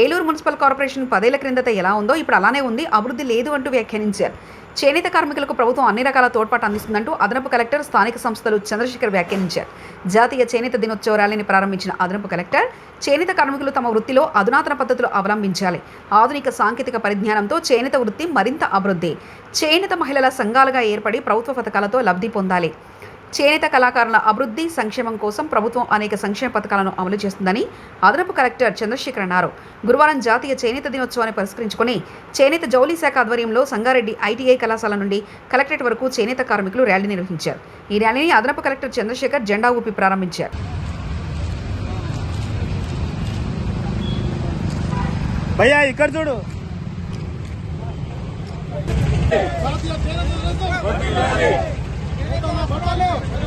Eluru municipal corporation పదేళ్ళ క్రిందట ఎలా ఉందో ఇప్పుడు అలానే ఉంది అభివృద్ధి లేదు అంటూ వ్యాఖ్యానించారు. చేనేత కార్మికులకు ప్రభుత్వం అన్ని రకాల తోడ్పాటు అందిస్తుందంటూ అదనపు కలెక్టర్ స్థానిక సంస్థలు చంద్రశేఖర్ వ్యాఖ్యానించారు. జాతీయ చేనేత దినోత్సవ ర్యాలీని ప్రారంభించిన అదనపు కలెక్టర్ చేనేత కార్మికులు తమ వృత్తిలో అధునాతన పద్ధతులు అవలంబించాలి. ఆధునిక సాంకేతిక పరిజ్ఞానంతో చేనేత వృత్తి మరింత అభివృద్ధి. చేనేత మహిళల సంఘాలుగా ఏర్పడి ప్రభుత్వ పథకాలతో లబ్ధి పొందాలి. చేనేత కళాకారుల అభివృద్ధి సంక్షేమం కోసం ప్రభుత్వం అనేక సంక్షేమ పథకాలను అమలు చేస్తుందని అదనపు కలెక్టర్ చంద్రశేఖర్ అన్నారు. గురువారం జాతీయ చేనేత దినోత్సవాన్ని పురస్కరించుకుని చేనేత జౌలీ శాఖ ఆధ్వర్యంలో సంగారెడ్డి ఐటీఐ కళాశాల నుండి కలెక్టరేట్ వరకు చేనేత కార్మికులు ర్యాలీ నిర్వహించారు. ఈ ర్యాలీని అదనపు కలెక్టర్ చంద్రశేఖర్ జెండా ఊపి ప్రారంభించారు. భయ్యా ఇక్కడ చూడు.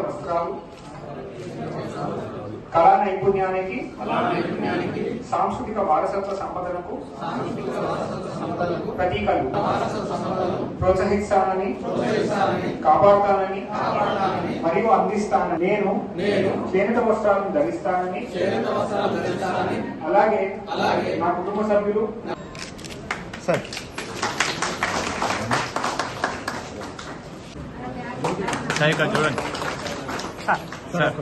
వస్త్రాలు కళా నైపుణ్యానికి సాంస్కృతిక వారసత్వ సంపదనకు ప్రతీకలు ప్రోత్సహిస్తానని కాపాడుతానని మరియు అందిస్తానని నేను చేనేత వస్త్రాలను ధరిస్తానని అలాగే నా కుటుంబ సభ్యులు సార్ సార్ ఇక్కడ చూడండి సార్ సార్